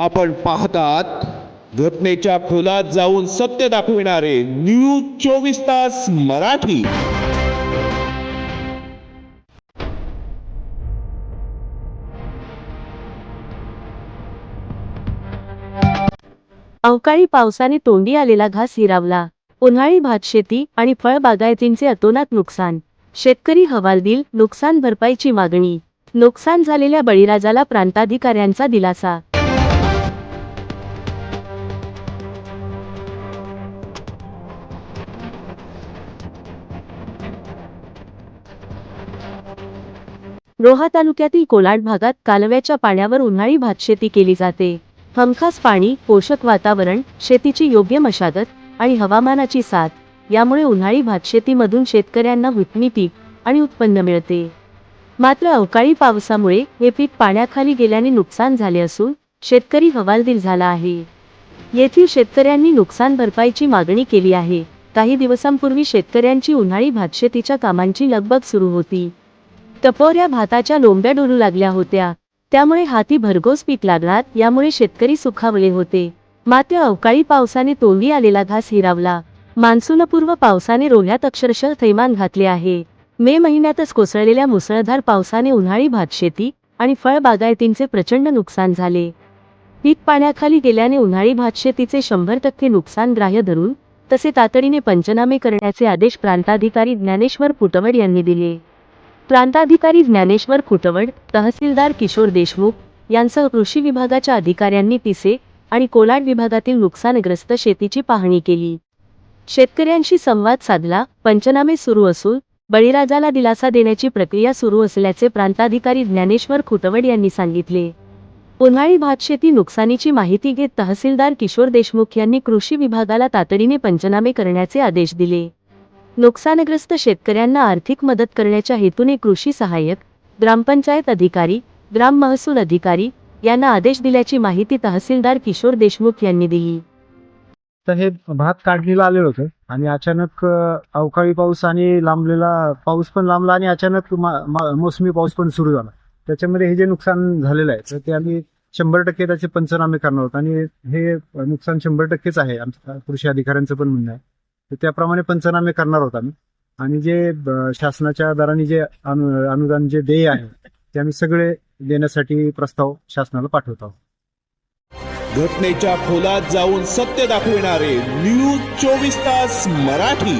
आपण पाहतात घटनेच्या खोलात जाऊन सत्य दाखविणारे न्यूज चोवीस तास मराठी. अवकाळी पावसाने तोंडी आलेला घास हिरावला. उन्हाळी भातशेती आणि फळबागायतींचे अतोनात नुकसान. शेतकरी हवालदिल नुकसान भरपाईची मागणी. नुकसान झालेल्या बळीराजाला प्रांताधिकाऱ्यांचा दिलासा. रोहा तालुक्यातील कोलाड भागात कालव्याच्या पाण्यावर उन्हाळी भातशेती केली जाते. हमखास पाणी पोषक वातावरण शेतीची योग्य मशागत आणि हवामानाची साथ यामुळे उन्हाळी भातशेतीमधून शेतकऱ्यांना हुतमी पीक आणि उत्पन्न मिळते. मात्र अवकाळी पावसामुळे हे पीक पाण्याखाली गेल्याने नुकसान झाले असून शेतकरी हवालदिल झाला आहे. येथील शेतकऱ्यांनी नुकसान भरपाईची मागणी केली आहे. काही दिवसांपूर्वी शेतकऱ्यांची उन्हाळी भातशेतीच्या कामांची लगबग सुरू होती. टपोऱ्या भाताच्या लोंब्या डोलू लागल्या होत्या. त्यामुळे हाती भरघोस पीक लागणार यामुळे शेतकरी सुखावले होते. मात्र अवकाळी पावसाने तोंडी आलेला घास हिरावला. मान्सूनपूर्व पावसाने रोह्यात अक्षरशः थैमान घातले आहे. मे महिन्यातच कोसळलेल्या मुसळधार पावसाने उन्हाळी भातशेती आणि फळबागायतींचे प्रचंड नुकसान झाले. पीक पाण्याखाली गेल्याने उन्हाळी भातशेतीचे शंभर टक्के नुकसान ग्राह्य धरून तसे तातडीने पंचनामे करण्याचे आदेश प्रांताधिकारी ज्ञानेश्वर पुटवड यांनी दिले. प्रांताधिकारी ज्ञानेश्वर खुटवड तहसीलदार किशोर देशमुख यांसह कृषी विभागाच्या अधिकाऱ्यांनी तिसे आणि कोलाड विभागातील नुकसानग्रस्त शेतीची पाहणी केली. शेतकऱ्यांशी संवाद साधला पंचनामे सुरू असून बळीराजाला दिलासा देण्याची प्रक्रिया सुरू असल्याचे प्रांताधिकारी ज्ञानेश्वर खुटवड यांनी सांगितले. उन्हाळी भातशेती नुकसानीची माहिती घेत तहसीलदार किशोर देशमुख यांनी कृषी विभागाला तातडीने पंचनामे करण्याचे आदेश दिले. नुकसानग्रस्त शेतकऱ्यांना आर्थिक मदत करण्याच्या हेतूने कृषी सहाय्यक ग्रामपंचायत अधिकारी ग्राम महसूल अधिकारी यांना आदेश दिल्याची माहिती तहसीलदार किशोर देशमुख यांनी दिली. तर हे भात काढणीला आलेलं होतं आणि अचानक अवकाळी पाऊस आणि लांबलेला पाऊस पण लांबला आणि अचानक मा- मोसमी पाऊस पण सुरू झाला. त्याच्यामध्ये हे जे नुकसान झालेलं आहे तर ते आम्ही शंभर टक्के त्याचे पंचनामे करणार आहोत. आणि हे नुकसान शंभर टक्केच आहे आमच्या कृषी अधिकाऱ्यांचं पण म्हणणं आहे. तर त्याप्रमाणे पंचनामे करणार आहोत आम्ही. आणि जे शासनाच्या दराने जे अनु अनुदान जे देय आहे ते आम्ही सगळे देण्यासाठी प्रस्ताव शासनाला पाठवत आहोत. घटनेच्या खोलात जाऊन सत्य दाखविणारे न्यूज चोवीस तास मराठी.